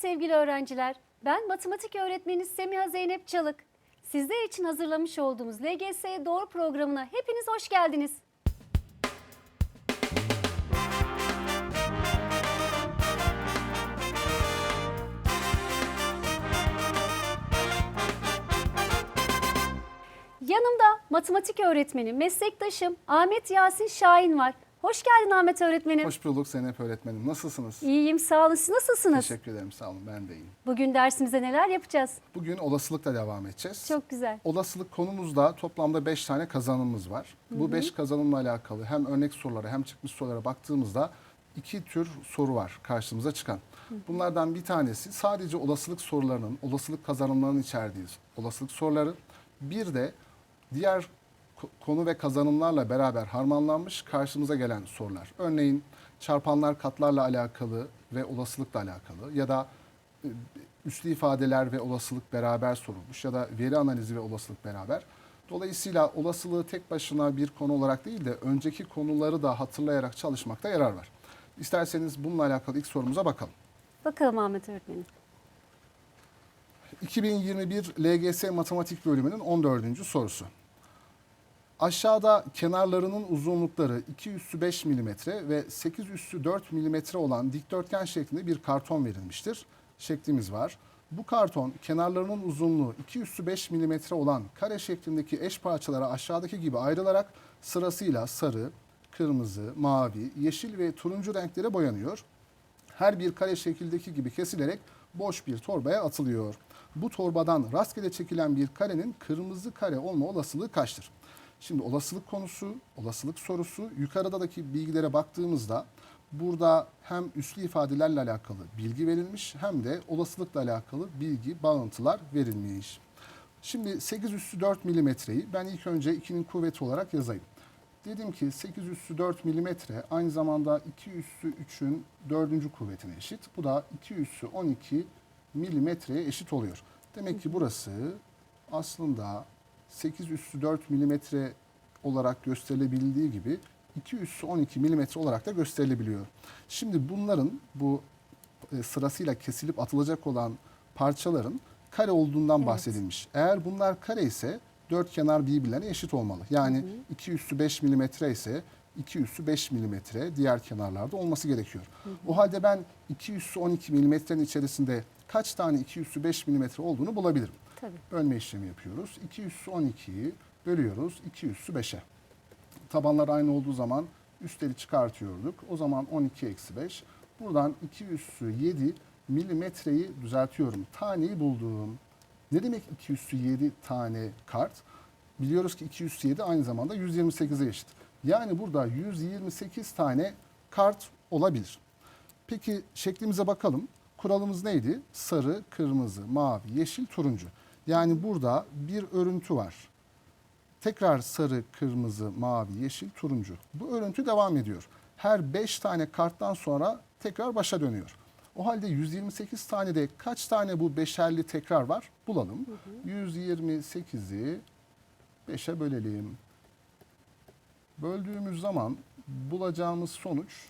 Sevgili öğrenciler. Ben matematik öğretmeni Semiha Zeynep Çalık. Sizler için hazırlamış olduğumuz LGS Doğru programına hepiniz hoş geldiniz. Yanımda matematik öğretmeni, meslektaşım Ahmet Yasin Şahin var. Hoş geldin Ahmet öğretmenim. Hoş bulduk Zeynep öğretmenim. Nasılsınız? İyiyim sağ olun. Siz nasılsınız? Teşekkür ederim sağ olun ben de iyiyim. Bugün dersimizde neler yapacağız? Bugün olasılıkla devam edeceğiz. Çok güzel. Olasılık konumuzda toplamda 5 tane kazanımımız var. Bu 5 kazanımla alakalı hem örnek sorulara hem çıkmış sorulara baktığımızda iki tür soru var karşımıza çıkan. Bunlardan bir tanesi sadece olasılık sorularının, olasılık kazanımlarının içerdiği olasılık soruları. Bir de diğer konu ve kazanımlarla beraber harmanlanmış karşımıza gelen sorular. Örneğin çarpanlar katlarla alakalı ve olasılıkla alakalı ya da e, üslü ifadeler ve olasılık beraber sorulmuş ya da veri analizi ve olasılık beraber. Dolayısıyla olasılığı tek başına bir konu olarak değil de önceki konuları da hatırlayarak çalışmakta yarar var. İsterseniz bununla alakalı ilk sorumuza bakalım. Bakalım Ahmet öğretmenim. 2021 LGS Matematik bölümünün 14. sorusu. Aşağıda kenarlarının uzunlukları 2 üssü 5 mm ve 8 üssü 4 mm olan dikdörtgen şeklinde bir karton verilmiştir. Şeklimiz var. Bu karton kenarlarının uzunluğu 2 üssü 5 mm olan kare şeklindeki eş parçalara aşağıdaki gibi ayrılarak sırasıyla sarı, kırmızı, mavi, yeşil ve turuncu renklere boyanıyor her bir kare şekildeki gibi kesilerek boş bir torbaya atılıyor. Bu torbadan rastgele çekilen bir karenin kırmızı kare olma olasılığı kaçtır? Şimdi olasılık konusu, olasılık sorusu yukarıdaki bilgilere baktığımızda burada hem üslü ifadelerle alakalı bilgi verilmiş hem de olasılıkla alakalı bilgi, bağıntılar verilmiş. Şimdi 8 üssü 4 milimetreyi ben ilk önce 2'nin kuvveti olarak yazayım. Dedim ki 8 üssü 4 milimetre aynı zamanda 2 üssü 3'ün 4. kuvvetine eşit. Bu da 2 üssü 12 milimetreye eşit oluyor. Demek ki burası aslında 8 üssü 4 milimetre olarak gösterilebildiği gibi 2 üssü 12 milimetre olarak da gösterilebiliyor. Şimdi bunların bu e, sırasıyla kesilip atılacak olan parçaların kare olduğundan Evet. bahsedilmiş. Eğer bunlar kare ise dört kenar birbirlerine eşit olmalı. Yani 2 üssü 5 milimetre ise 2 üssü 5 milimetre diğer kenarlarda olması gerekiyor. O halde ben 2 üssü 12 milimetrenin içerisinde kaç tane 2 üssü 5 milimetre olduğunu bulabilirim. Tabii. Bölme işlemi yapıyoruz. 2 üssü 12'yi bölüyoruz 2 üssü 5'e. Tabanlar aynı olduğu zaman üstleri çıkartıyorduk. O zaman 12 eksi 5. Buradan 2 üssü 7 milimetreyi düzeltiyorum. Taneyi buldum. Ne demek 2 üssü 7 tane kart? Biliyoruz ki 2 üssü 7 aynı zamanda 128'e eşit. Yani burada 128 tane kart olabilir. Peki şeklimize bakalım. Kuralımız neydi? Sarı, kırmızı, mavi, yeşil, turuncu. Yani burada bir örüntü var. Tekrar sarı, kırmızı, mavi, yeşil, turuncu. Bu örüntü devam ediyor. Her 5 tane karttan sonra tekrar başa dönüyor. O halde 128 tane de kaç tane bu beşerli tekrar var? Bulalım. 128'i 5'e bölelim. Böldüğümüz zaman bulacağımız sonuç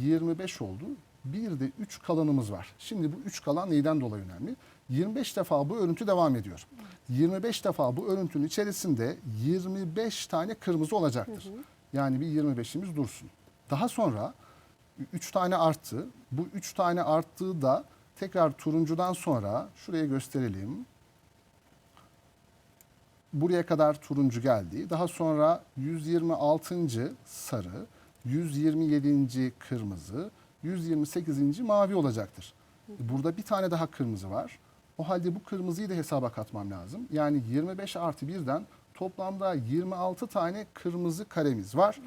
25 oldu. Bir de 3 kalanımız var. Şimdi bu 3 kalan neyden dolayı önemli? 25 defa bu örüntü devam ediyor. 25 defa bu örüntünün içerisinde 25 tane kırmızı olacaktır. Yani bir 25'imiz dursun. Daha sonra 3 tane arttı. Bu 3 tane arttığı da tekrar turuncudan sonra şuraya gösterelim. Buraya kadar turuncu geldi. Daha sonra 126. sarı, 127. kırmızı, 128. mavi olacaktır. Burada bir tane daha kırmızı var. O halde bu kırmızıyı da hesaba katmam lazım. Yani 25 artı 1'den toplamda 26 tane kırmızı karemiz var.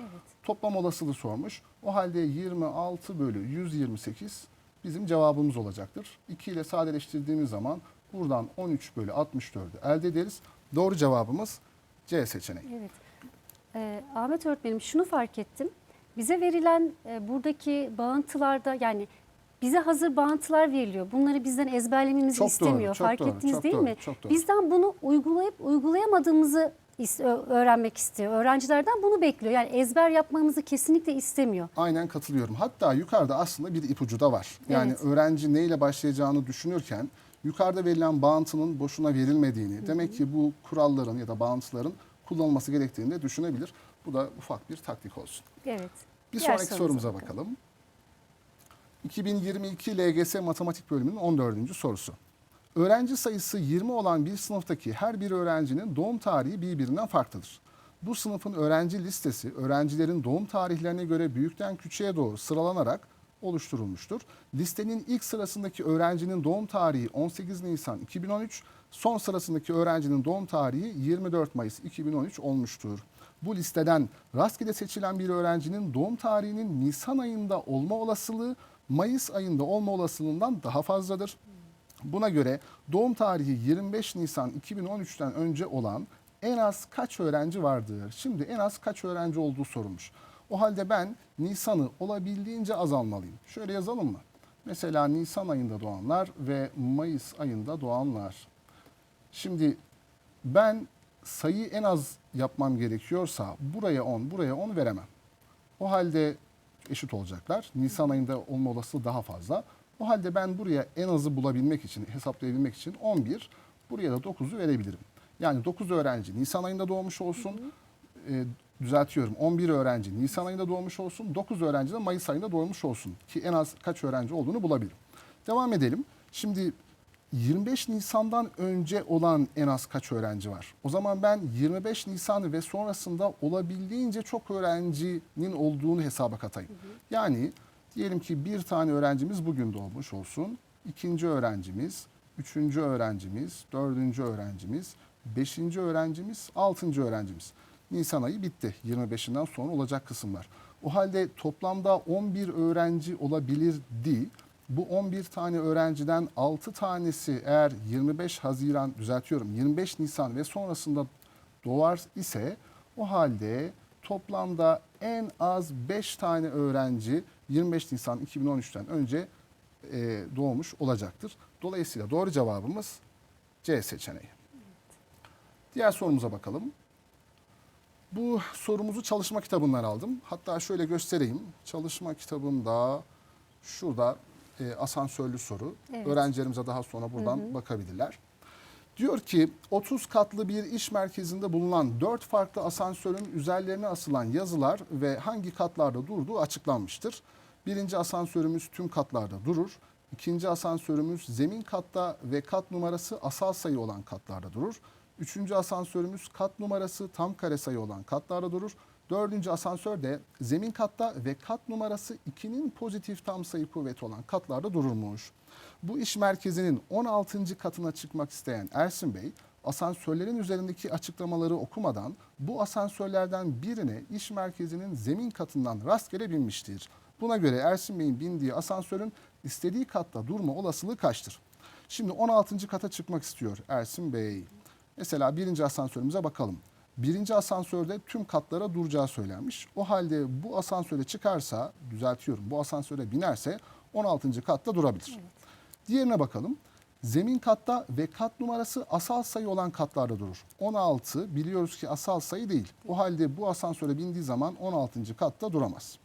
Toplam olasılığı sormuş. O halde 26 bölü 128 bizim cevabımız olacaktır. 2 ile sadeleştirdiğimiz zaman buradan 13 bölü 64'ü elde ederiz. Doğru cevabımız C seçeneği. Evet. Ee, Ahmet öğretmenim şunu fark ettim. Bize verilen e, buradaki bağıntılarda yani bize hazır bağıntılar veriliyor. Bunları bizden ezberlememizi Çok doğru, istemiyor. çok fark doğru, ettiniz çok değil doğru, mi? çok doğru. Bizden bunu uygulayıp uygulayamadığımızı öğrenmek istiyor. Öğrencilerden bunu bekliyor. Yani ezber yapmamızı kesinlikle istemiyor. Aynen katılıyorum. Hatta yukarıda aslında bir ipucu da var. Yani Evet. öğrenci neyle başlayacağını düşünürken yukarıda verilen bağıntının boşuna verilmediğini, demek ki bu kuralların ya da bağıntıların kullanılması gerektiğini de düşünebilir. Bu da ufak bir taktik olsun. Evet. Bir Diğer sonraki sorumuza sorumuza bakalım. 2022 LGS Matematik bölümünün 14. sorusu. Öğrenci sayısı 20 olan bir sınıftaki her bir öğrencinin doğum tarihi birbirinden farklıdır. Bu sınıfın öğrenci listesi öğrencilerin doğum tarihlerine göre büyükten küçüğe doğru sıralanarak oluşturulmuştur. Listenin ilk sırasındaki öğrencinin doğum tarihi 18 Nisan 2013, son sırasındaki öğrencinin doğum tarihi 24 Mayıs 2013 olmuştur. Bu listeden rastgele seçilen bir öğrencinin doğum tarihinin Nisan ayında olma olasılığı Mayıs ayında olma olasılığından daha fazladır. Buna göre doğum tarihi 25 Nisan 2013'ten önce olan en az kaç öğrenci vardır? Şimdi en az kaç öğrenci olduğu sorulmuş. O halde ben Nisan'ı olabildiğince azalmalıyım. Şöyle yazalım mı? Mesela Nisan ayında doğanlar ve Mayıs ayında doğanlar. Şimdi ben sayıyı en az yapmam gerekiyorsa buraya 10, buraya 10 veremem. O halde eşit olacaklar. Nisan ayında olma olasılığı daha fazla. O halde ben buraya en azı bulabilmek için, hesaplayabilmek için 11, buraya da 9'u verebilirim. Yani 9 öğrenci Nisan ayında doğmuş olsun. E, düzeltiyorum 11 öğrenci Nisan ayında doğmuş olsun. 9 öğrenci de Mayıs ayında doğmuş olsun. Ki en az kaç öğrenci olduğunu bulabilirim. Devam edelim. Şimdi 25 Nisan'dan önce olan en az kaç öğrenci var? O zaman ben 25 Nisan ve sonrasında olabildiğince çok öğrencinin olduğunu hesaba katayım. Yani diyelim ki bir tane öğrencimiz bugün doğmuş olsun. ikinci öğrencimiz, üçüncü öğrencimiz, dördüncü öğrencimiz, beşinci öğrencimiz, altıncı öğrencimiz. Nisan ayı bitti. 25'inden sonra olacak kısımlar. O halde toplamda 11 öğrenci olabilirdi. Bu 11 tane öğrenciden 6 tanesi eğer 25 Haziran düzeltiyorum 25 Nisan ve sonrasında doğar ise o halde toplamda en az 5 tane öğrenci 25 Nisan 2013'ten önce e, doğmuş olacaktır. Dolayısıyla doğru cevabımız C seçeneği. Diğer sorumuza bakalım. Bu sorumuzu çalışma kitabından aldım. Hatta şöyle göstereyim. Çalışma kitabında şurada e, asansörlü soru. Evet. Öğrencilerimize daha sonra buradan bakabilirler. Diyor ki 30 katlı bir iş merkezinde bulunan 4 farklı asansörün üzerlerine asılan yazılar ve hangi katlarda durduğu açıklanmıştır. Birinci asansörümüz tüm katlarda durur. İkinci asansörümüz zemin katta ve kat numarası asal sayı olan katlarda durur. Üçüncü asansörümüz kat numarası tam kare sayı olan katlarda durur. Dördüncü asansör de zemin katta ve kat numarası 2'nin pozitif tam sayı kuvveti olan katlarda dururmuş. Bu iş merkezinin 16. katına çıkmak isteyen Ersin Bey, asansörlerin üzerindeki açıklamaları okumadan bu asansörlerden birine iş merkezinin zemin katından rastgele binmiştir. Buna göre Ersin Bey'in bindiği asansörün istediği katta durma olasılığı kaçtır? Şimdi 16. kata çıkmak istiyor Ersin Bey. Mesela birinci asansörümüze bakalım. Birinci asansörde tüm katlara duracağı söylenmiş. O halde bu asansöre çıkarsa, düzeltiyorum bu asansöre binerse 16. katta durabilir. Diğerine bakalım. Zemin katta ve kat numarası asal sayı olan katlarda durur. 16 biliyoruz ki asal sayı değil. O halde bu asansöre bindiği zaman 16. katta duramaz.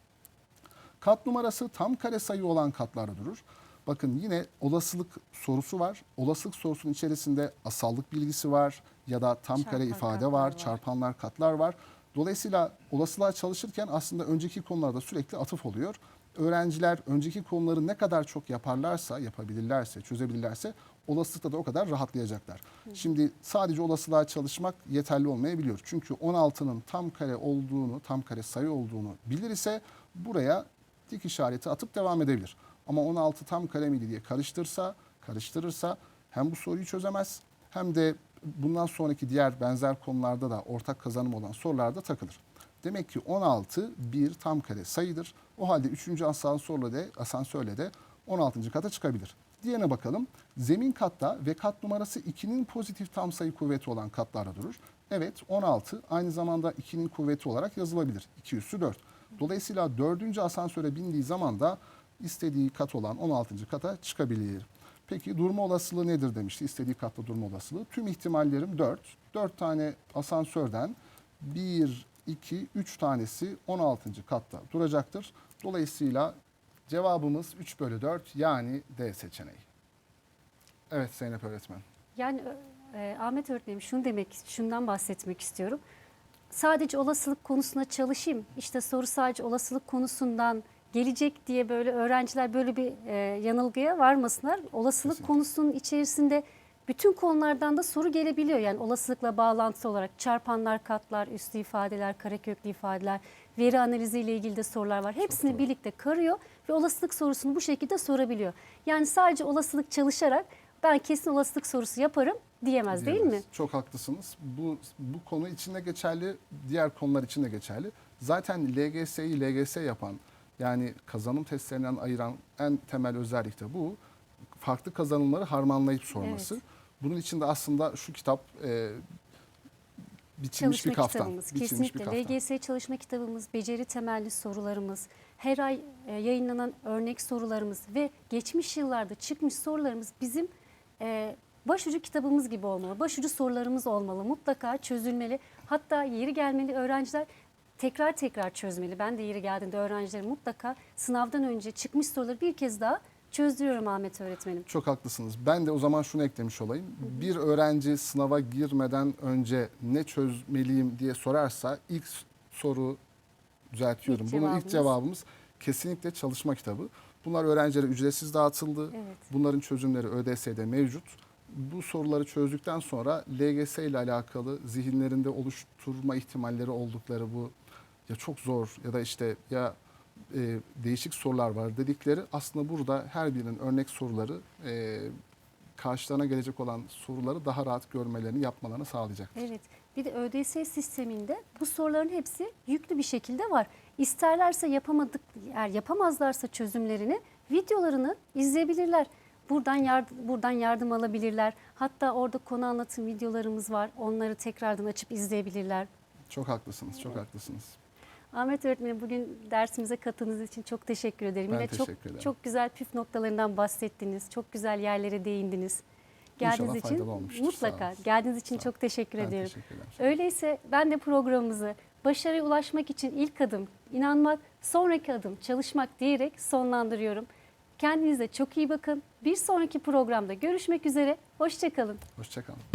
Kat numarası tam kare sayı olan katlarda durur. Bakın yine olasılık sorusu var. Olasılık sorusunun içerisinde asallık bilgisi var ya da tam kare Çarpan ifade katlar var, var. çarpanlar katlar var. Dolayısıyla olasılığa çalışırken aslında önceki konularda sürekli atıf oluyor. Öğrenciler önceki konuları ne kadar çok yaparlarsa, yapabilirlerse, çözebilirlerse olasılıkta da o kadar rahatlayacaklar. Şimdi sadece olasılığa çalışmak yeterli olmayabiliyor. Çünkü 16'nın tam kare olduğunu, tam kare sayı olduğunu bilir ise buraya dik işareti atıp devam edebilir. Ama 16 tam kare miydi diye karıştırsa, karıştırırsa hem bu soruyu çözemez hem de bundan sonraki diğer benzer konularda da ortak kazanım olan sorularda takılır. Demek ki 16 bir tam kare sayıdır. O halde 3. asansörle de asansörle de 16. kata çıkabilir. Diğerine bakalım. Zemin katta ve kat numarası 2'nin pozitif tam sayı kuvveti olan katlarda durur. Evet 16 aynı zamanda 2'nin kuvveti olarak yazılabilir. 2 üssü 4. Dolayısıyla 4. asansöre bindiği zaman da istediği kat olan 16. kata çıkabilir. Peki durma olasılığı nedir demişti. İstediği katta durma olasılığı. Tüm ihtimallerim 4. 4 tane asansörden 1, 2, 3 tanesi 16. katta duracaktır. Dolayısıyla cevabımız 3 bölü 4 yani D seçeneği. Evet Zeynep öğretmen. Yani e, Ahmet öğretmenim şunu demek, şundan bahsetmek istiyorum. Sadece olasılık konusuna çalışayım. İşte soru sadece olasılık konusundan gelecek diye böyle öğrenciler böyle bir e, yanılgıya varmasınlar. Olasılık Kesinlikle. konusunun içerisinde bütün konulardan da soru gelebiliyor. Yani olasılıkla bağlantısı olarak çarpanlar, katlar, üstü ifadeler, kareköklü ifadeler, veri analizi ile ilgili de sorular var. Hepsini birlikte karıyor ve olasılık sorusunu bu şekilde sorabiliyor. Yani sadece olasılık çalışarak ben kesin olasılık sorusu yaparım diyemez değil mi? Diyemez. Çok haklısınız. Bu bu konu içinde geçerli, diğer konular için de geçerli. Zaten LGS'yi LGS yapan yani kazanım testlerinden ayıran en temel özellik de bu. Farklı kazanımları harmanlayıp sorması. Evet. Bunun için de aslında şu kitap e, biçilmiş Çalışma bir kaftan. kitabımız. Biçilmiş Kesinlikle. bir kaftan. LGS çalışma kitabımız, beceri temelli sorularımız, her ay e, yayınlanan örnek sorularımız ve geçmiş yıllarda çıkmış sorularımız bizim e, başucu kitabımız gibi olmalı. Başucu sorularımız olmalı. Mutlaka çözülmeli. Hatta yeri gelmeli öğrenciler tekrar tekrar çözmeli. Ben de yeri geldiğinde öğrencilerim mutlaka sınavdan önce çıkmış soruları bir kez daha çözdürüyorum Ahmet öğretmenim. Çok haklısınız. Ben de o zaman şunu eklemiş olayım. Bir öğrenci sınava girmeden önce ne çözmeliyim diye sorarsa ilk soru düzeltiyorum. İlk Bunun cevabımız. ilk cevabımız kesinlikle çalışma kitabı. Bunlar öğrencilere ücretsiz dağıtıldı. Evet. Bunların çözümleri ÖDS'de mevcut. Bu soruları çözdükten sonra LGS ile alakalı zihinlerinde oluşturma ihtimalleri oldukları bu ya çok zor ya da işte ya e, değişik sorular var dedikleri aslında burada her birinin örnek soruları e, karşılarına gelecek olan soruları daha rahat görmelerini yapmalarını sağlayacaktır. Evet. Bir de ÖDS sisteminde bu soruların hepsi yüklü bir şekilde var. İsterlerse yapamadık, eğer yapamazlarsa çözümlerini videolarını izleyebilirler. Buradan yardım, buradan yardım alabilirler. Hatta orada konu anlatım videolarımız var. Onları tekrardan açıp izleyebilirler. Çok haklısınız, çok haklısınız. Ahmet öğretmenim bugün dersimize katıldığınız için çok teşekkür ederim. Ben Yine çok teşekkür ederim. çok güzel püf noktalarından bahsettiniz. Çok güzel yerlere değindiniz. Geldiğiniz İnşallah için olmuştur. Mutlaka geldiğiniz için çok teşekkür Ben ediyorum. Öyleyse ben de programımızı başarıya ulaşmak için ilk adım inanmak, sonraki adım çalışmak diyerek sonlandırıyorum. Kendinize çok iyi bakın. Bir sonraki programda görüşmek üzere. Hoşçakalın. Hoşçakalın.